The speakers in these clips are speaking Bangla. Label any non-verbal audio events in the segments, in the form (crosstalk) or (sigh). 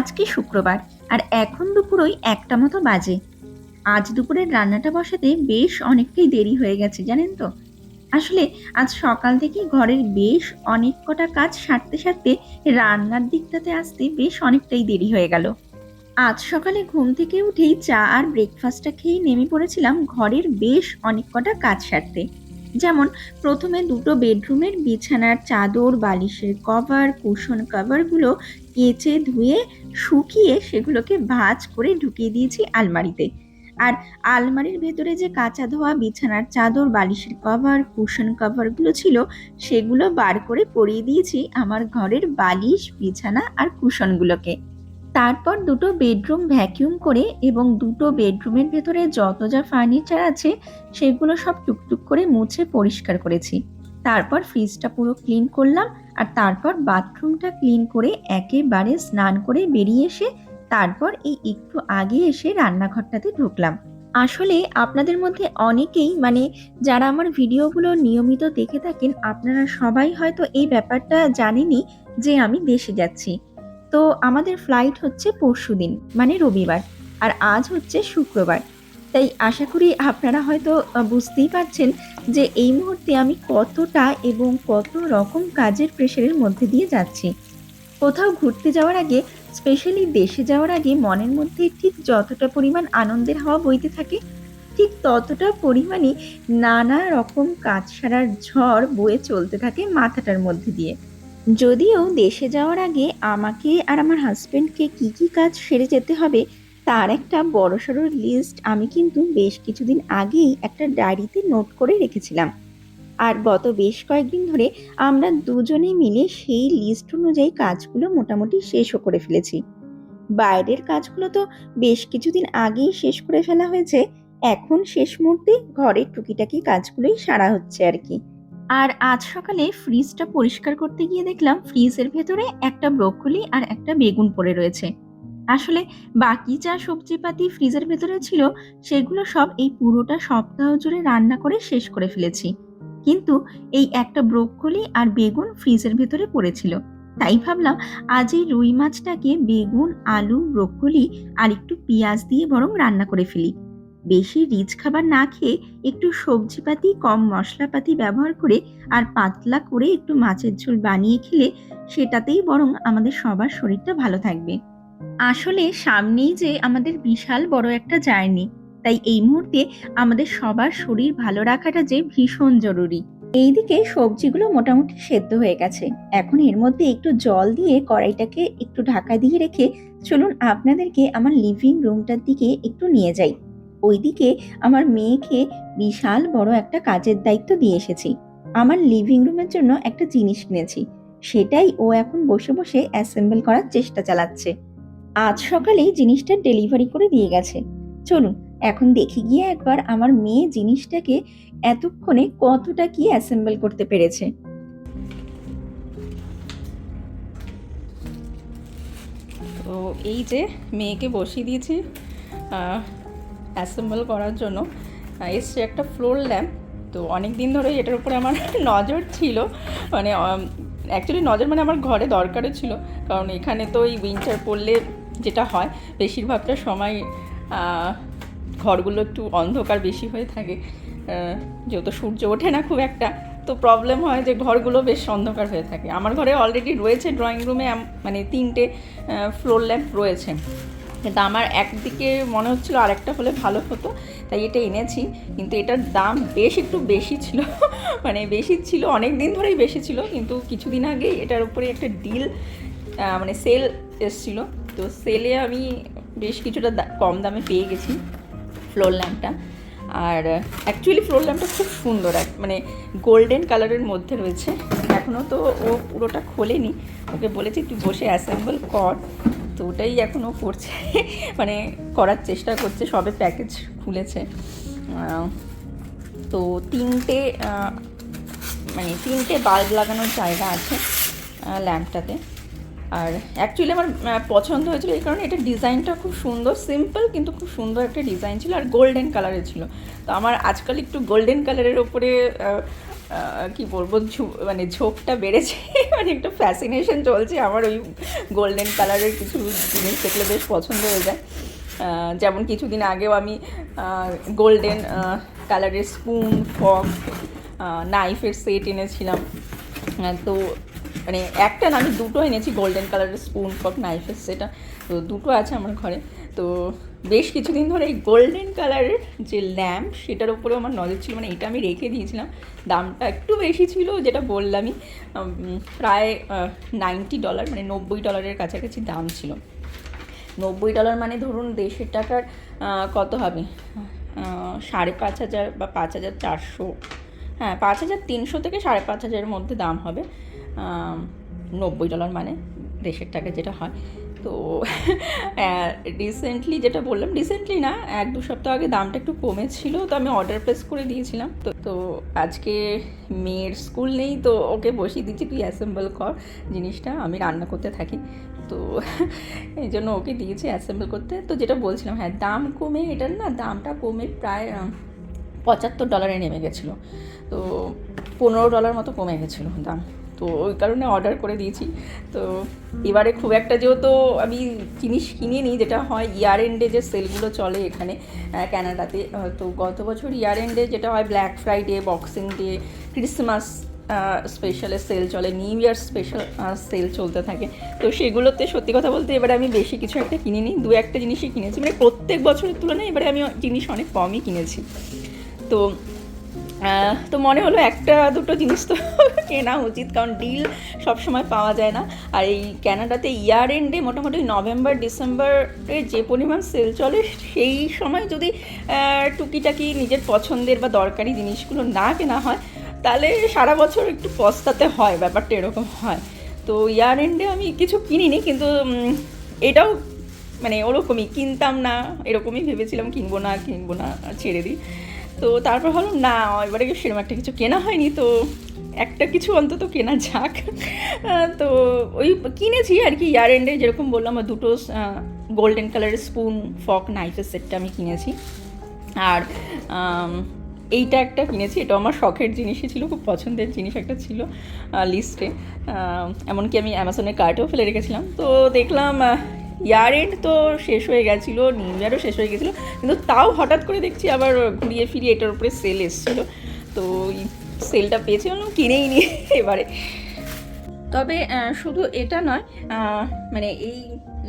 আজকে শুক্রবার? আর এখন দুপুরই একটা মতো বাজে। আজ দুপুরের রান্নাটা বসাতে বেশ অনেকটাই দেরি হয়ে গেছে, জানেন তো? আসলে আজ সকাল থেকে ঘরের বেশ অনেক কটা কাজ সারতে সারতে রান্নার দিকটাতে আসতে বেশ অনেকটাই দেরি হয়ে গেল। আজ সকালে ঘুম থেকে উঠেই চা আর ব্রেকফাস্টটা খেয়েই নেমে পড়েছিলাম ঘরের বেশ অনেক কটা কাজ সারতে। যেমন, প্রথমে দুটো বেডরুমের বিছানার চাদর, বালিশের কভার, কুশন কভারগুলো কেচে ধুয়ে শুকিয়ে সেগুলোকে ভাঁজ করে ঢুকিয়ে দিয়েছি আলমারিতে। আর আলমারির ভেতরে যে কাঁচা ধোয়া বিছানার চাদর, বালিশের কভার, কুশন কভারগুলো ছিল, সেগুলো বার করে পরিয়ে দিয়েছি আমার ঘরের বালিশ, বিছানা আর কুশনগুলোকে। তারপর দুটো বেডরুম ভ্যাকিউম করে এবং দুটো বেডরুমের ভেতরে যত যা ফার্নিচার আছে, সেগুলো সব টুকটুক করে মুছে পরিষ্কার করেছি। তারপর ফ্রিজটা পুরো ক্লিন করলাম আর তারপর বাথরুমটা ক্লিন করে একেবারে স্নান করে বেরিয়ে এসে তারপর এই একটু আগে এসে রান্নাঘরটাতে ঢুকলাম। আসলে আপনাদের মধ্যে অনেকেই মানে যারা আমার ভিডিওগুলো নিয়মিত দেখে থাকেন, আপনারা সবাই হয়তো এই ব্যাপারটা জানেনই যে আমি দেশে যাচ্ছি। তো আমাদের ফ্লাইট হচ্ছে পরশু দিন মানে রবিবার, আর আজ হচ্ছে শুক্রবার। তাই আশা করি আপনারা হয়তো বুঝতেই পারছেন যে এই মুহূর্তে আমি কতটা এবং কত রকম কাজের প্রেশারের মধ্যে দিয়ে যাচ্ছি। কোথাও ঘুরতে যাওয়ার আগে স্পেশালি দেশে যাওয়ার আগে মনের মধ্যে ঠিক যতটা পরিমাণ আনন্দের হাওয়া বইতে থাকে, ঠিক ততটা পরিমাণই নানা রকম কাজ সারার ঝড় বয়ে চলতে থাকে মাথাটার মধ্যে দিয়ে। যদিও দেশে যাওয়ার আগে আমাকে আর আমার হাজব্যান্ডকে কি কি কাজ সেরে যেতে হবে, তার একটা বড়সড় লিস্ট আমি কিন্তু বেশ কিছুদিন আগেই একটা ডায়েরিতে নোট করে রেখেছিলাম। আর গত বেশ কয়েকদিন ধরে আমরা দুজনে মিলে সেই লিস্ট অনুযায়ী কাজগুলো মোটামুটি শেষও করে ফেলেছি। বাইরের কাজগুলো তো বেশ কিছুদিন আগেই শেষ করে ফেলা হয়েছে, এখন শেষ মুহূর্তে ঘরের টুকিটাকি কাজগুলোই সারা হচ্ছে আর কি। আর আজ সকালে ফ্রিজটা পরিষ্কার করতে গিয়ে দেখলাম ফ্রিজের ভেতরে একটা ব্রোকলি আর একটা বেগুন পড়ে রয়েছে। আসলে বাকি যা সবজিপাতি ফ্রিজের ভেতরে ছিল, সেগুলো সব এই পুরোটা সপ্তাহ জুড়ে রান্না করে শেষ করে ফেলেছি। কিন্তু এই একটা ব্রোকলি আর বেগুন ফ্রিজের ভেতরে পড়েছিল। তাই ভাবলাম আজ এই রুই মাছটাকে বেগুন, আলু ব্রোকলি আর একটু পেঁয়াজ দিয়ে বরং রান্না করে ফেলি। বেশি রিচ খাবার না খেয়ে একটু সবজিপাতি, কম মশলাপাতি ব্যবহার করে আর পাতলা করে একটু মাছের ঝোল বানিয়ে খেলে সেটাতেই বরং আমাদের সবার শরীরটা ভালো থাকবে। আসলে সামনেই যে আমাদের বিশাল বড় একটা জার্নি, তাই এই মুহূর্তে আমাদের সবার শরীর ভালো রাখাটা যে ভীষণ জরুরি। এইদিকে সবজিগুলো মোটামুটি সেদ্ধ হয়ে গেছে। এখন এর মধ্যে একটু জল দিয়ে কড়াইটাকে একটু ঢাকা দিয়ে রেখে চলুন আপনাদেরকে আমার লিভিং রুমটার দিকে একটু নিয়ে যাই। ওইদিকে আমার মেয়েকে বিশাল বড় একটা কাজের দায়িত্ব দিয়ে এসেছি। আমার লিভিং রুমের জন্য একটা জিনিস কিনেছি। সেটাই ও এখন বসে বসে অ্যাসেম্বল করার চেষ্টা চালাচ্ছে। আজ সকালেই জিনিসটা ডেলিভারি করে দিয়ে গেছে। চলুন, এখন দেখি গিয়ে একবার আমার মেয়ে জিনিসটাকে এতক্ষণে কতটা কি অ্যাসেম্বল করতে পেরেছে। তো এই যে মেয়েকে বসিয়ে দিয়েছি অ্যাসেম্বল করার জন্য এসছে একটা ফ্লোর ল্যাম্প। তো অনেক দিন ধরে এটার উপরে আমার (laughs) নজর ছিল। মানে অ্যাকচুয়ালি নজর মানে আমার ঘরে দরকারও ছিল। কারণ এখানে তো এই উইন্টার পড়লে যেটা হয়, বেশিরভাগটা সময় ঘরগুলো একটু অন্ধকার বেশি হয়ে থাকে। যেহেতু সূর্য ওঠে না খুব একটা, তো প্রবলেম হয় যে ঘরগুলো বেশ অন্ধকার হয়ে থাকে। আমার ঘরে অলরেডি রয়েছে ড্রয়িং রুমে মানে তিনটে ফ্লোর ল্যাম্প রয়েছে। কিন্তু আমার একদিকে মনে হচ্ছিল আরেকটা হলে ভালো হতো, তাই এটা এনেছি। কিন্তু এটার দাম বেশ একটু বেশি ছিল (laughs) মানে বেশি ছিল অনেক দিন ধরেই বেশি ছিল, কিন্তু কিছুদিন আগে এটার উপরে একটা ডিল মানে সেল এসছিল। তো সেলে আমি বেশ কিছুটা কম দামে পেয়ে গেছি ফ্লোর ল্যাম্পটা আর অ্যাকচুয়ালি ফ্লোর ল্যাম্পটা খুব সুন্দর, এক মানে গোল্ডেন কালারের মধ্যে রয়েছে। এখনও তো ও পুরোটা খোলেনি। ওকে বলেছি তুই বসে অ্যাসেম্বল কর। তো ওটাই এখনও করছে। মানে করার চেষ্টা করছে, সবে প্যাকেজ খুলেছে। তো তিনটে মানে তিনটে বাল্ব লাগানোর জায়গা আছে ল্যাম্পটাতে আর অ্যাকচুয়ালি আমার পছন্দ হয়েছিল এই কারণে এটা ডিজাইনটা খুব সুন্দর সিম্পল কিন্তু খুব সুন্দর একটা ডিজাইন ছিল আর গোল্ডেন কালারের ছিল। তো আমার আজকাল একটু গোল্ডেন কালারের ওপরে কি বলব মানে ঝোঁকটা বেড়েছে (laughs) মানে একটু ফ্যাসিনেশন চলছে আমার ওই গোল্ডেন কালারের কিছু জিনিস দেখলে বেশ পছন্দ হয়ে যায়। যেমন কিছুদিন আগেও আমি গোল্ডেন কালারের স্পুন ফক নাইফের সেট এনেছিলাম। তো মানে একটা না, আমি দুটো এনেছি গোল্ডেন কালারের স্পুন ফক নাইফের সেটা তো দুটো আছে আমার ঘরে। তো বেশ কিছুদিন ধরে এই গোল্ডেন কালারের যে ল্যাম্প সেটার উপরেও আমার নজর ছিল মানে এটা আমি রেখে দিয়েছিলাম। দামটা একটু বেশি ছিল, যেটা বললামই প্রায় নাইনটি ডলার মানে নব্বই ডলারের কাছাকাছি দাম ছিল। নব্বই ডলার মানে ধরুন দেশের টাকার কত হবে? সাড়ে পাঁচ হাজার বা পাঁচ হাজার চারশো। হ্যাঁ পাঁচ হাজার তিনশো থেকে সাড়ে পাঁচ হাজারের মধ্যে দাম হবে। নব্বই ডলার মানে দেশের টাকা যেটা হয়। তো রিসেন্টলি যেটা বললাম রিসেন্টলি না, এক দু সপ্তাহ আগে দামটা একটু কমেছিল, তো আমি অর্ডার প্লেস করে দিয়েছিলাম। তো তো আজকে মেয়ের স্কুল নেই, তো ওকে বসিয়ে দিচ্ছি, তুই অ্যাসেম্বল কর জিনিসটা, আমি রান্না করতে থাকি। তো, এই জন্য ওকে দিয়েছি অ্যাসেম্বল করতে। তো যেটা বলছিলাম হ্যাঁ দাম কমে এটার না, দামটা কমে প্রায় পঁচাত্তর ডলারে নেমে গেছিল। তো, পনেরো ডলার মতো কমে গেছিল দাম। তো ওই কারণে অর্ডার করে দিয়েছি। তো এবারে খুব একটা যেহেতু আমি জিনিস কিনিনি যেটা হয় ইয়ার এন্ডে যে সেলগুলো চলে এখানে ক্যানাডাতে তো গত বছর ইয়ার এন্ডে যেটা হয় black Friday boxing day Christmas স্পেশালে sale চলে নিউ ইয়ার স্পেশাল সেল চলতে থাকে। তো সেগুলোতে সত্যি কথা বলতে এবারে আমি বেশি কিছু একটা কিনিনি দু একটা জিনিসই কিনেছি। মানে প্রত্যেক বছরের তুলনায় এবারে আমি জিনিস অনেক কমই কিনেছি। তো তো মনে হলো একটা, দুটো জিনিস তো (laughs) কেনা উচিত, কারণ ডিল সবসময় পাওয়া যায় না। আর এই ক্যানাডাতে ইয়ার এন্ডে মোটামুটি নভেম্বর ডিসেম্বরে যে পরিমাণ সেল চলে, সেই সময় যদি টুকিটাকি নিজের পছন্দের বা দরকারি জিনিসগুলো না কেনা হয়, তাহলে সারা বছর একটু পস্তাতে হয়, ব্যাপারটা এরকম হয়। তো ইয়ার এন্ডে আমি কিছু কিনিনি, কিন্তু এটাও মানে ওরকমই, কিনতাম না, এরকমই ভেবেছিলাম কিনবো না কিনবো না, ছেড়ে দিই। তো তারপর হলো না, এবারে সেরকম একটা কিছু কেনা হয়নি, তো একটা কিছু অন্তত কেনা যাক। তো ওই কিনেছি আর কি, ইয়ার এন্ডে যেরকম বললাম দুটো গোল্ডেন কালারের স্পুন, ফক, নাইফের সেটটা আমি কিনেছি। আর এইটা একটা কিনেছি, এটা আমার শখের জিনিসই ছিল, খুব পছন্দের জিনিস একটা ছিল লিস্টে এমনকি আমি অ্যামাজনে কার্টেও ফেলে রেখেছিলাম। তো দেখলাম ইয়ার এন্ড তো শেষ হয়ে গেছিল, নিউ ইয়ারও শেষ হয়ে গেছিল, কিন্তু তাও হঠাৎ করে দেখছি আবার ঘুরিয়ে ফিরিয়ে এটার উপরে সেল এসেছিল। তো সেলটা পেয়েছি বললাম, কিনেই নিয়ে এবারে। তবে শুধু এটা নয় মানে এই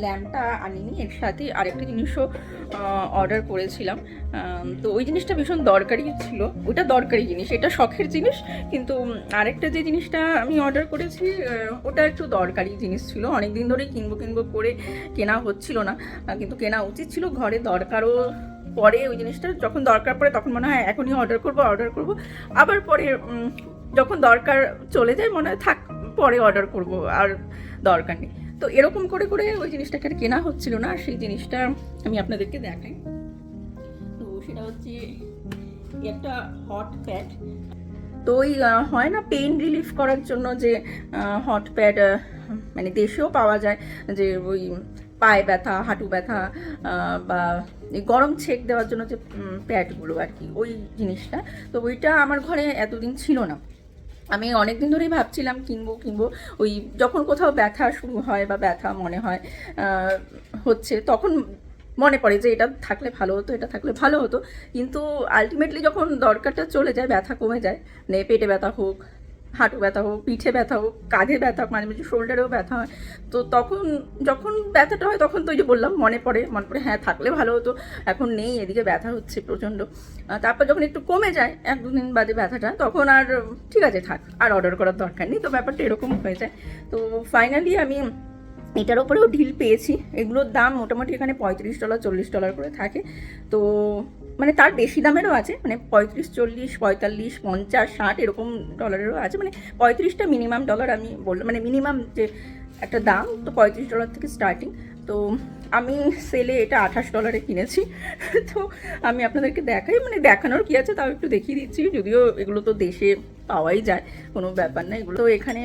ল্যাম্পটা আনিনি, এর সাথে আরেকটা জিনিসও অর্ডার করেছিলাম। তো ওই জিনিসটা ভীষণ দরকারি ছিল। ওটা দরকারি জিনিস, এটা শখের জিনিস, কিন্তু আরেকটা যে জিনিসটা আমি অর্ডার করেছি ওটা একটু দরকারি জিনিস ছিল। অনেক দিন ধরেই কিনবো কিনবো করে কেনা হচ্ছিল না কিন্তু কেনা উচিত ছিল। ঘরে দরকারও পরে ওই জিনিসটা, যখন দরকার পড়ে তখন মনে হয় এখনই অর্ডার করব অর্ডার করব। আবার পরে যখন দরকার চলে যায়, মনে হয়, থাক, পরে অর্ডার করব, আর দরকার নেই। তো এরকম করে করে ওই জিনিসটাকে আর কেনা হচ্ছিল না সেই জিনিসটা আমি আপনাদেরকে দেখাই। তো সেটা হচ্ছে একটা হট প্যাড তো ওই হয় না পেইন রিলিফ করার জন্য যে হট প্যাড মানে দেশেও পাওয়া যায় যে ওই পায়ে ব্যথা, হাঁটু ব্যথা বা গরম ছেক দেওয়ার জন্য যে প্যাডগুলো আর কি, ওই জিনিসটা। তো ওইটা আমার ঘরে এতদিন ছিল না। আমি অনেক দিন ধরেই ভাবছিলাম কিনবো কিনবো। ওই যখন কোথাও ব্যথা শুরু হয় বা ব্যথা মনে হয় হচ্ছে, তখন মনে পড়ে যে এটা থাকলে ভালো হতো, এটা থাকলে ভালো হতো। কিন্তু আলটিমেটলি যখন দরকারটা চলে যায়, ব্যথা কমে যায় মানে পেটে ব্যথা হোক হাঁটু ব্যথা হোক, পিঠে ব্যথা হোক, কাঁধে ব্যথা হোক, মাঝে মাঝে শোল্ডারেও ব্যথা হয়। তো তখন, যখন ব্যথাটা হয় তখন তো ওই যে বললাম, মনে পড়ে মনে পড়ে হ্যাঁ থাকলে ভালো হতো, এখন নেই, এদিকে ব্যথা হচ্ছে প্রচণ্ড। তারপর যখন একটু কমে যায়, এক দুদিন বাদে ব্যথাটা, তখন আর, ঠিক আছে, থাক, আর অর্ডার করার দরকার নেই, তো ব্যাপারটা এরকম হয়ে যায়। তো ফাইনালি আমি এটার ওপরেও ঢিল পেয়েছি, এগুলোর দাম মোটামুটি এখানে পঁয়ত্রিশ ডলার, চল্লিশ ডলার করে থাকে। তো মানে তার বেশি দামেরও আছে মানে পঁয়ত্রিশ, চল্লিশ, পঁয়তাল্লিশ, পঞ্চাশ, ষাট এরকম ডলারেরও আছে। মানে পঁয়ত্রিশটা মিনিমাম ডলার আমি বললাম মানে মিনিমাম যে একটা দাম, তো পঁয়ত্রিশ ডলার থেকে স্টার্টিং তো আমি সেলে এটা আঠাশ ডলারে কিনেছি। (laughs) তো আমি আপনাদেরকে দেখাই মানে দেখানোর কি আছে তাও একটু দেখিয়ে দিচ্ছি, যদিও এগুলো তো দেশে পাওয়াই যায়, কোনো ব্যাপার না এগুলো। তো এখানে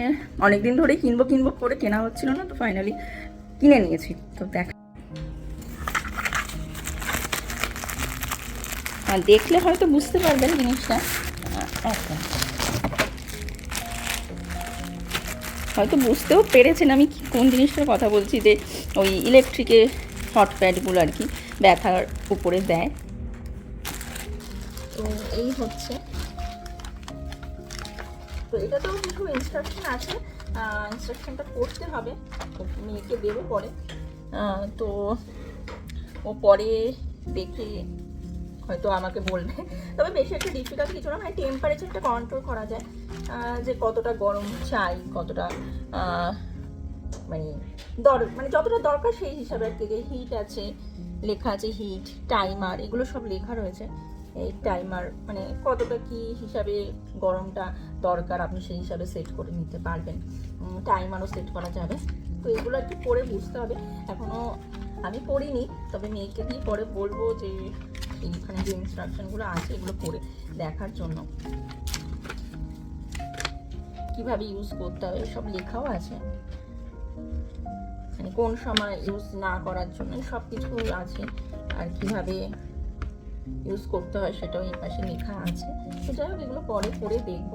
অনেক দিন ধরেই কিনবো কিনবো করে কেনা হচ্ছিল না, তো ফাইনালি কিনে নিয়েছি। তো দেখ দেখলে হয়তো বুঝতে পারবেন জিনিসটা। আহ, হয়তো বুঝতেও পেরেছেন আমি কোন জিনিসটার কথা বলছি যে ওই ইলেকট্রিকের হট প্যাডগুলো আর কি ব্যথার উপরে দেয়। তো এই হচ্ছে। তো এটা তো কিছু ইনস্ট্রাকশন আছে। ইনস্ট্রাকশনটা করতে হবে। মেয়েকে দেবো পরে। তো ও পরে দেখে হয়তো আমাকে বলবে। তবে বেশি একটা ডিফিকাল্ট কিছু না মানে টেম্পারেচারটা কন্ট্রোল করা যায়। যে কতটা গরম চাই, কতটা মানে দর মানে যতটা দরকার সেই হিসাবে আর কি, যে হিট আছে, লেখা আছে হিট টাইমার এগুলো সব লেখা রয়েছে। এই টাইমার মানে কতটা কি হিসাবে গরমটা দরকার আপনি সেই হিসাবে সেট করে নিতে পারবেন। টাইমারও সেট করা যাবে। তো এগুলো একটু পরে বুঝতে হবে। এখনও আমি পড়িনি, তবে মেয়েকে দিয়ে পরে বলব যে এইখানে যে ইনস্ট্রাকশনগুলো আছে এগুলো পড়ে দেখার জন্য। কীভাবে ইউজ করতে হবে, সব লেখাও আছে। মানে কোন সময় ইউজ না করার জন্য সব কিছু আছে, আর কীভাবে ইউজ করতে হয় সেটাও এই পাশে লেখা আছে। তো যাই হোক, এগুলো পরে পরে দেখব।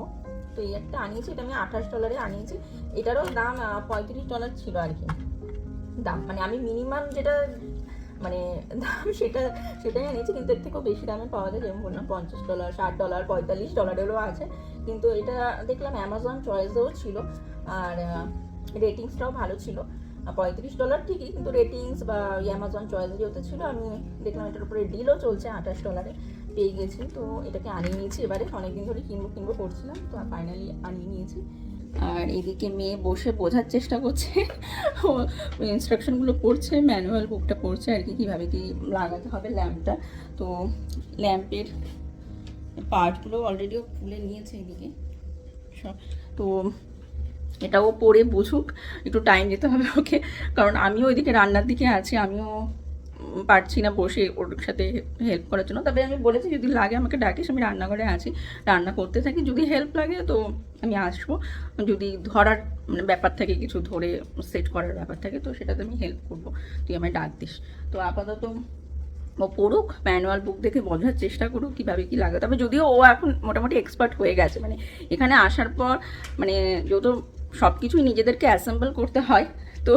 তো এই একটা আনিয়েছি, এটা আমি আঠাশ ডলারে আনিয়েছি। এটারও দাম পঁয়ত্রিশ ডলার ছিল আর কি। দাম মানে আমি মিনিমাম যেটা মানে দাম সেটা, সেটাই আনিয়েছি কিন্তু এর থেকেও বেশি দামে পাওয়া যায়, যেমন বললাম, পঞ্চাশ ডলার ষাট ডলার পঁয়তাল্লিশ ডলারেরও আছে। কিন্তু এটা দেখলাম অ্যামাজন চয়েসেও ছিল, আর রেটিংসটাও ভালো ছিল। পঁয়ত্রিশ ডলার ঠিকই, কিন্তু রেটিংস বা অ্যামাজন চয়েস যেহেতু ছিল, আমি দেখলাম এটার উপরে ডিলও চলছে আঠাশ ডলারে পেয়ে গেছি। তো এটাকে আনিয়ে নিয়েছি, এবারে অনেকদিন ধরে কিনবো কিনবো করছিলাম, তো ফাইনালি আনিয়ে নিয়েছি। আর এদিকে মেয়ে বসে বোঝার চেষ্টা করছে। ও ইনস্ট্রাকশনগুলো পড়ছে ম্যানুয়াল বুকটা পড়ছে আর কি, কীভাবে কি লাগাতে হবে ল্যাম্পটা তো ল্যাম্পের পার্টগুলো অলরেডিও খুলে নিয়েছে এদিকে। সব, তো এটাও পড়ে বুঝুক, একটু টাইম দিতে হবে ওকে। কারণ আমিও ওইদিকে রান্নার দিকে আছি, আমিও পারছি না বসে ওর সাথে হেল্প করার জন্য। তবে আমি বলেছি, যদি লাগে আমাকে ডাকিস, আমি রান্নাঘরে আছি। রান্না করতে থাকি, যদি হেল্প লাগে তো আমি আসব। যদি ধরার মানে ব্যাপার থাকে, কিছু ধরে সেট করার ব্যাপার থাকে, তো সেটাতে আমি হেল্প করব। তুই আমায় ডাক দিস। তো আপাতত ও পড়ুক ম্যানুয়াল বুক দেখে বোঝার চেষ্টা করুক, কীভাবে কী লাগে। তবে যদিও ও এখন মোটামুটি এক্সপার্ট হয়ে গেছে মানে এখানে আসার পর মানে যেহেতু সব কিছুই নিজেদেরকে অ্যাসেম্বল করতে হয় তো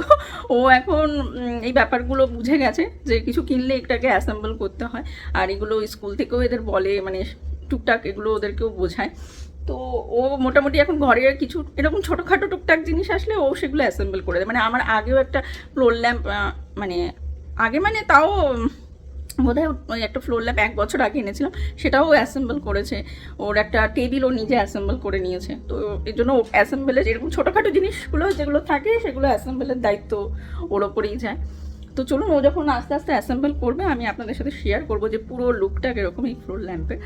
ও এখন এই ব্যাপারগুলো বুঝে গেছে যে কিছু কিনলে এটাকে অ্যাসেম্বল করতে হয়। আর এগুলো স্কুল থেকেও এদের বলে মানে টুকটাক এগুলো ওদেরকেও বোঝায়। তো ও মোটামুটি এখন ঘরে কিছু, এরকম ছোটোখাটো টুকটাক জিনিস আসলে ও সেগুলো অ্যাসেম্বল করে দেয়। মানে আমার আগেও একটা ফ্লোর ল্যাম্প মানে আগে মানে তাও বোধহয় ওই একটা ফ্লোর ল্যাম্প এক বছর আগে এনেছিলাম, সেটাও অ্যাসেম্বল করেছে। ওর একটা টেবিল ও নিজে অ্যাসেম্বল করে নিয়েছে। তো এর জন্য অ্যাসেম্বলের এরকম ছোটোখাটো জিনিসগুলো যেগুলো থাকে, সেগুলো অ্যাসেম্বলের দায়িত্ব ওর ওপরেই যায়। তো চলুন, ও যখন আস্তে আস্তে অ্যাসেম্বল করবে, আমি আপনাদের সাথে শেয়ার করব যে পুরো লুকটা কীরকম এই ফ্লোর ল্যাম্পে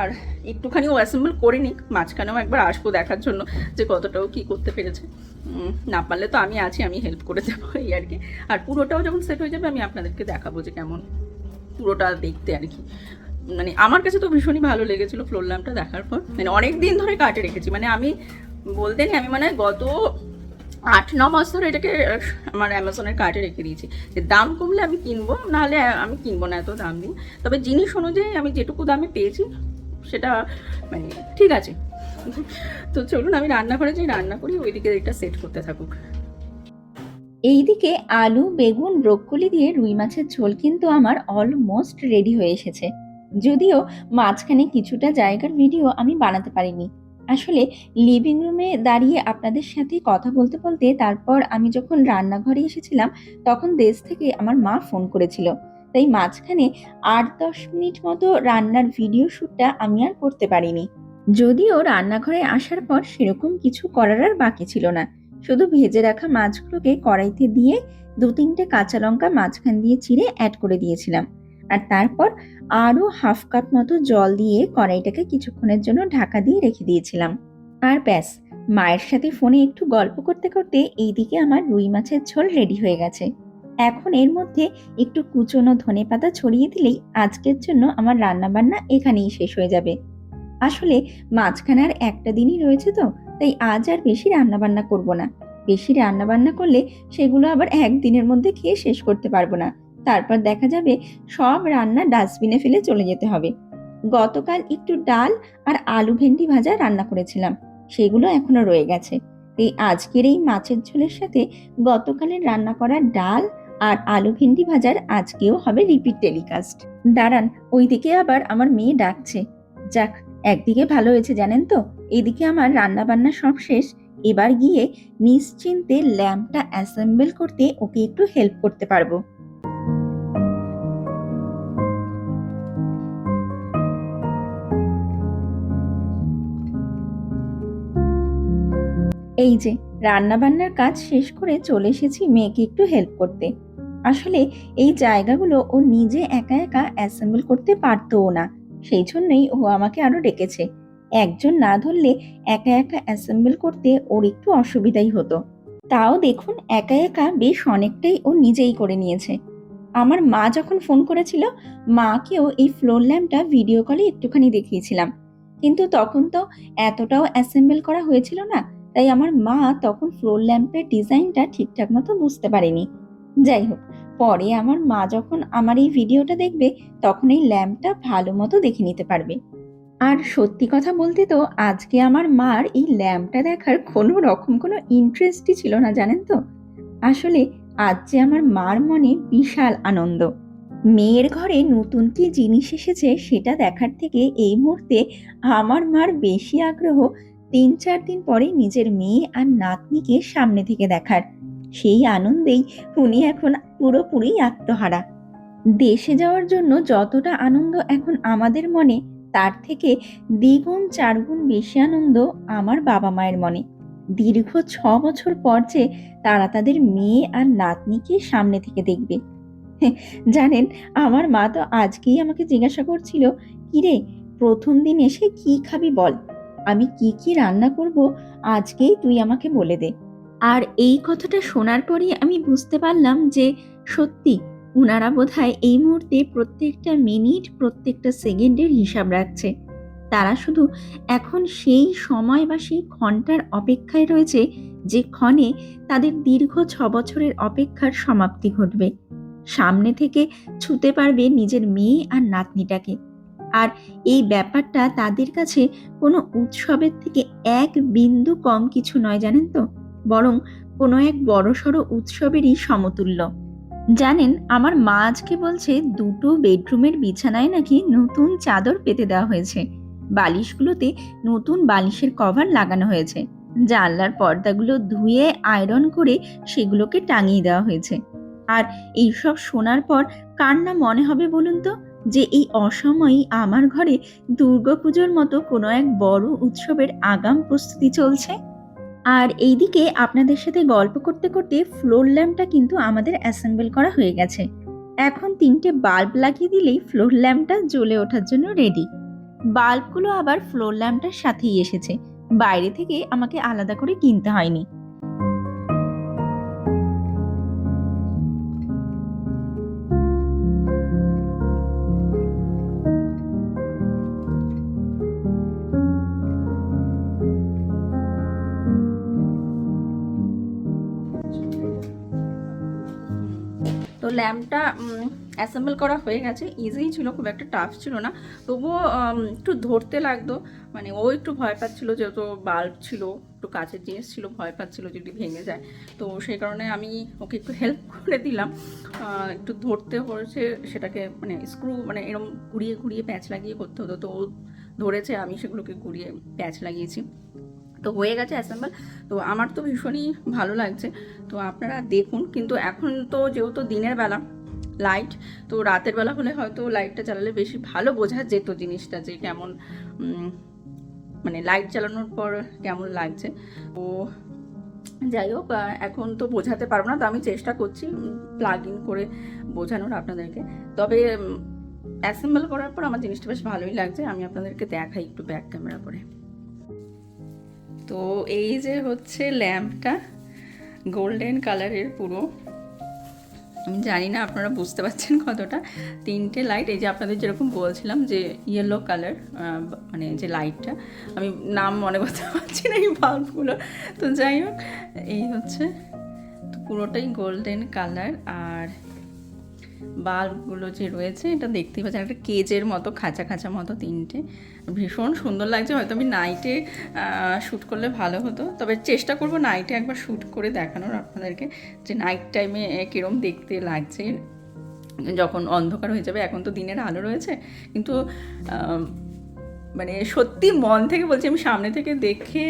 আর একটুখানি ও অ্যাসেম্বল করে নিক, মাঝখানেও একবার আসব দেখার জন্য যে কতটাও কী করতে পেরেছে। না পারলে তো আমি আছি, আমি হেল্প করে দেবো এই আর কি। আর পুরোটাও যখন সেট হয়ে যাবে, আমি আপনাদেরকে দেখাবো যে কেমন। পুরোটা দেখতে আর কি। মানে আমার কাছে তো ভীষণই ভালো লেগেছিলো ফ্লোর ল্যাম্পটা দেখার পর। মানে অনেক দিন ধরে কাটে রেখেছি। মানে আমি বলতে আমি মানে গত আট, ন মাস ধরে এটাকে আমার অ্যামাজনের কার্টে রেখে দিয়েছি। যে দাম কমলে আমি কিনবো, নাহলে আমি কিনবো না এত দাম দিয়ে। তবে জিনিস অনুযায়ী আমি যেটুকু দামে পেয়েছি, সেটা মানে ঠিক আছে। তো চলুন, আমি রান্না করে যাই, রান্না করি, ওইদিকে এটা সেট করতে থাকুক। এইদিকে আলু, বেগুন, ব্রোকলি দিয়ে রুই মাছের ঝোল কিন্তু আমার অলমোস্ট রেডি হয়ে এসেছে। যদিও মাঝখানে কিছুটা জায়গার ভিডিও আমি বানাতে পারিনি। আসলে লিভিং রুমে দাঁড়িয়ে আপনাদের সাথে কথা বলতে বলতে তারপর আমি যখন রান্নাঘরে এসেছিলাম, তখন দেশ থেকে আমার মা ফোন করেছিল। তাই মাঝখানে আট দশ মিনিট মতো রান্নার ভিডিও শ্যুটটা আমি আর করতে পারিনি। যদিও রান্নাঘরে আসার পর সেরকম কিছু করার আর বাকি ছিল না। শুধু ভেজে রাখা মাছগুলোকে কড়াইতে দিয়ে দু তিনটে কাঁচা লঙ্কা মাঝখান দিয়ে চিড়ে অ্যাড করে দিয়েছিলাম। আর তারপর আরও হাফ কাপ মতো জল দিয়ে কড়াইটাকে কিছুক্ষণের জন্য ঢাকা দিয়ে রেখে দিয়েছিলাম। আর ব্যাস, মায়ের সাথে ফোনে একটু গল্প করতে করতে এইদিকে আমার রুই মাছের ঝোল রেডি হয়ে গেছে। এখন এর মধ্যে একটু কুচনো ধনে পাতা ছড়িয়ে দিলেই আজকের জন্য আমার রান্নাবান্না এখানেই শেষ হয়ে যাবে। আসলে মাঝখানে আর একটা দিনই রয়েছে তো তাই আজ আর বেশি রান্নাবান্না করব না। বেশি রান্নাবান্না করলে সেগুলো আবার একদিনের মধ্যে খেয়ে শেষ করতে পারব না। তারপর দেখা যাবে সব রান্না ডাস্টবিনে ফেলে চলে যেতে হবে। গতকাল একটু ডাল আর আলু ভেন্ডি ভাজা রান্না করেছিলাম। সেগুলো এখনও রয়ে গেছে। এই আজকের এই মাছের ঝোলের সাথে গতকালের রান্না করা ডাল আর আলু ভেন্ডি ভাজার আজকেও হবে রিপিট টেলিকাস্ট দাঁড়ান, ওইদিকে আবার আমার মেয়ে ডাকছে। যাক একদিকে ভালো হয়েছে জানেন তো? এদিকে আমার রান্না বান্না সব শেষ। এবার গিয়ে নিশ্চিন্তে ল্যাম্পটা অ্যাসেম্বল করতে ওকে একটু হেল্প করতে পারব। এই যে, রান্নাবান্নার কাজ শেষ করে চলে এসেছি মেয়েকে একটু হেল্প করতে। আসলে এই জায়গাগুলো ও নিজে একা একা অ্যাসেম্বল করতে পারতোও না। সেই জন্যই ও আমাকে আরও ডেকেছে। একজন না ধরলে একা একা অ্যাসেম্বল করতে ওর একটু অসুবিধাই হতো। তাও দেখুন, একা একা বেশ অনেকটাই ও নিজেই করে নিয়েছে। আমার মা যখন ফোন করেছিল, মাকেও এই ফ্লোর ল্যাম্পটা ভিডিও কলে একটুখানি দেখিয়েছিলাম। কিন্তু তখন তো এতটাও অ্যাসেম্বল করা হয়েছিল না, তাই আমার মা তখন ফ্লোর ল্যাম্পের ডিজাইনটা ঠিকঠাক মতো বুঝতে পারেনি। যাই হোক পরে আমার মা যখন আমার এই ভিডিওটা দেখবে, তখন এই ল্যাম্পটা ভালো মতো দেখে নিতে পারবে। আর সত্যি কথা বলতে তো, আজকে আমার মার এই ল্যাম্পটা দেখার কোনো রকম কোনো ইন্টারেস্টই ছিল না, জানেন তো? আসলে আজ যে আমার মার মনে বিশাল আনন্দ। মেয়ের ঘরে নতুন কি জিনিস এসেছে সেটা দেখার থেকে এই মুহূর্তে আমার মার বেশি আগ্রহ তিন চার দিন পরে নিজের মেয়ে আর নাতনিকে সামনে থেকে দেখার। সেই আনন্দেই উনি এখন পুরোপুরি আত্মহারা। দেশে যাওয়ার জন্য যতটা আনন্দ এখন আমাদের মনে তার থেকে দ্বিগুণ চারগুণ বেশি আনন্দ আমার বাবা মায়ের মনে। দীর্ঘ ছ বছর পর যে তারা তাদের মেয়ে আর নাতনিকে সামনে থেকে দেখবে। হ্যাঁ, জানেন আমার মা তো আজকেই আমাকে জিজ্ঞাসা করছিল কিরে প্রথম দিন এসে কি খাবি বল? আমি কি কি রান্না করব আজকেই তুই আমাকে বলে দে। আর এই কথাটা শোনার পরই আমি বুঝতে পারলাম যে সত্যি উনারা বোধহয় এই মুহূর্তে প্রত্যেকটা মিনিট, প্রত্যেকটা সেকেন্ডের হিসাব রাখছে। তারা শুধু এখন সেই সময় বা সেই ঘণ্টার অপেক্ষায় রয়েছে যে ক্ষণে তাদের দীর্ঘ ছ বছরের অপেক্ষার সমাপ্তি ঘটবে। সামনে থেকে ছুতে পারবে নিজের মেয়ে আর নাতনিটাকে। আর এই ব্যাপারটা তাদের কাছে কোনো উৎসবের থেকে এক বিন্দু কম কিছু নয়, জানেন তো? বরং কোনো এক বড়সড় উৎসবেরই সমতুল্য। জানেন, আমার মা আজকে বলছে দুটো বেডরুমের বিছানায় নাকি নতুন চাদর পেতে দেওয়া হয়েছে। বালিশগুলোতে নতুন বালিশের কভার লাগানো হয়েছে। জানলার পর্দাগুলো ধুয়ে আয়রন করে সেগুলোকে টাঙিয়ে দেওয়া হয়েছে। আর এইসব শোনার পর কার না মনে হবে বলুন তো? যে এই অসময়েই আমার ঘরে দুর্গাপুজোর মতো কোনো এক বড় উৎসবের আগাম প্রস্তুতি চলছে? আর এইদিকে আপনাদের সাথে গল্প করতে করতে ফ্লোর ল্যাম্পটা কিন্তু আমাদের অ্যাসেম্বল করা হয়ে গেছে। এখন তিনটে বাল্ব লাগিয়ে দিলেই ফ্লোর ল্যাম্পটা জ্বলে ওঠার জন্য রেডি বাল্বগুলো আবার ফ্লোর ল্যাম্পটার সাথেই এসেছে। বাইরে থেকে আমাকে আলাদা করে কিনতে হয়নি। ল্যাম্পটা অ্যাসেম্বল করা হয়ে গেছে। ইজিই ছিল, খুব একটা টাফ ছিল না। তবুও একটু ধরতে লাগতো। মানে ও একটু ভয় পাচ্ছিল, যেহেতু বাল্ব ছিল, একটু কাছের জিনিস ছিল, ভয় পাচ্ছিল যদি ভেঙে যায়। তো সেই কারণে আমি ওকে একটু হেল্প (laughs) করে দিলাম। একটু ধরতে হয়েছে, সেটাকে মানে স্ক্রু মানে এরকম ঘুরিয়ে ঘুরিয়ে প্যাঁচ লাগিয়ে করতে হতো। তো ও ধরেছে, আমি সেগুলোকে ঘুরিয়ে প্যাঁচ লাগিয়েছি। তো হয়ে গেছে অ্যাসেম্বল। তো আমার তো ভীষণই ভালো লাগছে। তো আপনারা দেখুন, কিন্তু এখন তো যেহেতু দিনের বেলা লাইট তো রাতের বেলা হলে হয়তো লাইটটা চালালে বেশি ভালো বোঝা যেত জিনিসটা যে কেমন মানে লাইট চালানোর পর কেমন লাগছে। তো যাই হোক এখন তো বোঝাতে পারব না, তো আমি চেষ্টা করছি প্লাগ ইন করে বোঝানোর আপনাদেরকে। তবে অ্যাসেম্বল করার পর আমার জিনিসটা বেশ ভালোই লাগছে। আমি আপনাদেরকে দেখাই একটু ব্যাক ক্যামেরা করে। তো এই যে হচ্ছে ল্যাম্পটা, গোল্ডেন কালারের পুরো। আমি জানি না আপনারা বুঝতে পারছেন কতটা। তিনটে লাইট, এই যে আপনাদের যেরকম বলছিলাম যে ইয়েলো কালার মানে যে লাইটটা। আমি নাম মনে করতে পারছি না এই বাল্বগুলো তো যাই হোক, এই হচ্ছে পুরোটাই গোল্ডেন কালার। আর বাল্বগুলো যে রয়েছে, এটা দেখতেই পাচ্ছেন একটা কেজের মতো, খাঁচা খাঁচা মতো তিনটে। ভীষণ সুন্দর লাগছে। হয়তো আমি নাইটে শ্যুট করলে ভালো হতো। তবে চেষ্টা করব নাইটে একবার শ্যুট করে দেখানোর আপনাদেরকে যে নাইট টাইমে কীরম দেখতে লাগছে। যখন অন্ধকার হয়ে যাবে, এখন তো দিনের আলো রয়েছে। কিন্তু মানে সত্যি মন থেকে বলছি, আমি সামনে থেকে দেখে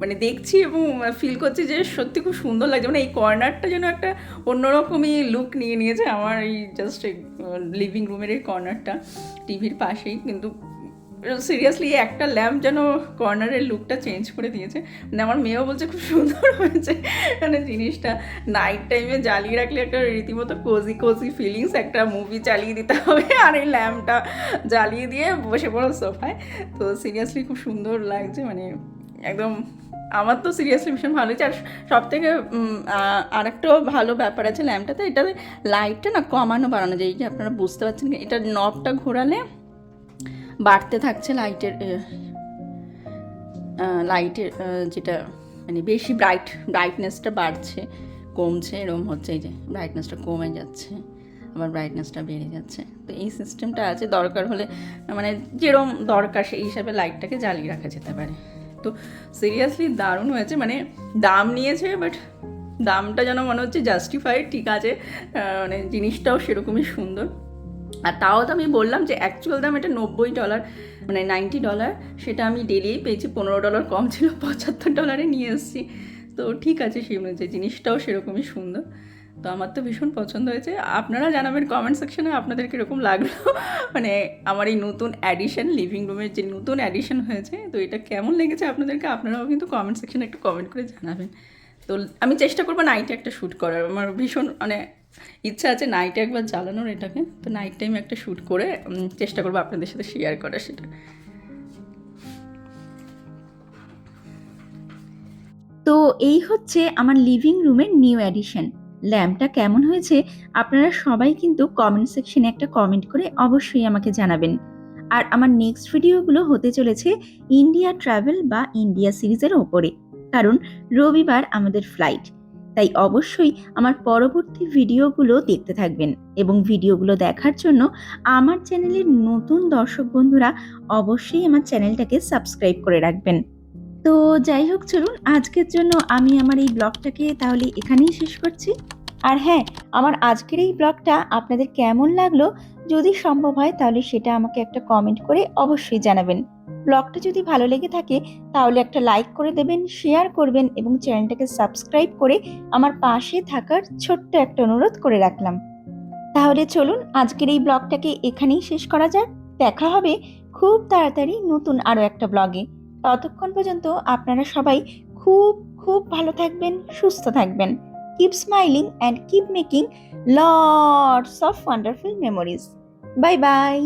মানে দেখছি এবং ফিল করছি যে সত্যি খুব সুন্দর লাগছে। মানে এই কর্নারটা যেন একটা অন্যরকমই লুক নিয়ে নিয়েছে আমার এই জাস্ট লিভিং রুমের এই কর্নারটা টিভির পাশেই। কিন্তু সিরিয়াসলি একটা ল্যাম্প যেন কর্নারের লুকটা চেঞ্জ করে দিয়েছে। মানে আমার মেয়েও বলছে খুব সুন্দর (laughs) হয়েছে। মানে জিনিসটা নাইট টাইমে জ্বালিয়ে রাখলে একটা রীতিমতো কোজি কোজি ফিলিংস একটা মুভি চালিয়ে দিতে হবে। (laughs) আর এই ল্যাম্পটা জ্বালিয়ে দিয়ে বসে পড়ো সোফায় তো সিরিয়াসলি খুব সুন্দর লাগছে। মানে একদম আমার তো সিরিয়াসলি ভীষণ ভালো হয়েছে আর সব থেকে আর একটা ভালো ব্যাপার আছে ল্যাম্পটাতে এটাতে লাইটটা না কমানো বাড়ানো যায়। এই যে আপনারা বুঝতে পারছেন এটা নবটা ঘোরালে বাড়তে থাকছে লাইটের লাইটের যেটা মানে বেশি ব্রাইট ব্রাইটনেসটা বাড়ছে, কমছে, এরকম হচ্ছে। এই যে ব্রাইটনেসটা কমে যাচ্ছে, আবার ব্রাইটনেসটা বেড়ে যাচ্ছে। তো এই সিস্টেমটা আছে, দরকার হলে মানে যেরম দরকার সেই হিসাবে লাইটটাকে জ্বালিয়ে রাখা যেতে পারে। তো সিরিয়াসলি দারুণ হয়েছে মানে দাম নিয়েছে বাট দামটা যেন মনে হচ্ছে জাস্টিফাইড ঠিক আছে মানে জিনিসটাও সেরকমই সুন্দর। আর তাও তো আমি বললাম যে অ্যাকচুয়াল দাম এটা নব্বই ডলার মানে নাইনটি ডলার সেটা আমি ডেলিই পেয়েছি, পনেরো ডলার কম ছিল, পঁচাত্তর ডলারে নিয়ে এসেছি। তো ঠিক আছে, সেই অনুযায়ী জিনিসটাও সেরকমই সুন্দর। তো আমার তো ভীষণ পছন্দ হয়েছে। আপনারা জানাবেন কমেন্ট সেকশনে আপনাদের কীরকম লাগল। (laughs) মানে আমার এই নতুন অ্যাডিশন লিভিং রুমের যে নতুন অ্যাডিশন হয়েছে, তো এটা কেমন লেগেছে আপনাদেরকে? আপনারাও কিন্তু কমেন্ট সেকশনে একটু কমেন্ট করে জানাবেন। তো আমি চেষ্টা করব নাইটে একটা শ্যুট করার। আমার ভীষণ মানে ইচ্ছা আছে নাইটে একবার জ্বালানোর এটাকে। তো নাইট টাইমে একটা শ্যুট করে চেষ্টা করব আপনাদের সাথে শেয়ার করার সেটা। তো এই হচ্ছে আমার লিভিং রুমের নিউ এডিশন ল্যাম্পটা কেমন হয়েছে, আপনারা সবাই কিন্তু কমেন্ট সেকশনে একটা কমেন্ট করে অবশ্যই আমাকে জানাবেন। আর আমার নেক্সট ভিডিওগুলো হতে চলেছে ইন্ডিয়া ট্রাভেল বা ইন্ডিয়া সিরিজের ওপরে, কারণ রবিবার আমাদের ফ্লাইট তাই অবশ্যই আমার পরবর্তী ভিডিওগুলো দেখতে থাকবেন এবং ভিডিওগুলো দেখার জন্য আমার চ্যানেলের নতুন দর্শক বন্ধুরা অবশ্যই আমার চ্যানেলটাকে সাবস্ক্রাইব করে রাখবেন। তো যাই হোক, চলুন আজকের জন্য আমি আমার এই ব্লগটাকে তাহলে এখানেই শেষ করছি। আর হ্যাঁ আমার আজকের এই ব্লগটা আপনাদের কেমন লাগল যদি সম্ভব হয় তাহলে সেটা আমাকে একটা কমেন্ট করে অবশ্যই জানাবেন। ব্লগটা যদি ভালো লেগে থাকে তাহলে একটা লাইক করে দেবেন শেয়ার করবেন এবং চ্যানেলটাকে সাবস্ক্রাইব করে আমার পাশে থাকার ছোট্ট একটা অনুরোধ করে রাখলাম। তাহলে চলুন আজকের এই ব্লগটাকে এখানেই শেষ করা যাক। দেখা হবে খুব তাড়াতাড়ি নতুন আরও একটা ব্লগে। ততক্ষণ পর্যন্ত আপনারা সবাই খুব খুব ভালো থাকবেন, সুস্থ থাকবেন। Keep smiling and keep making lots of wonderful memories bye bye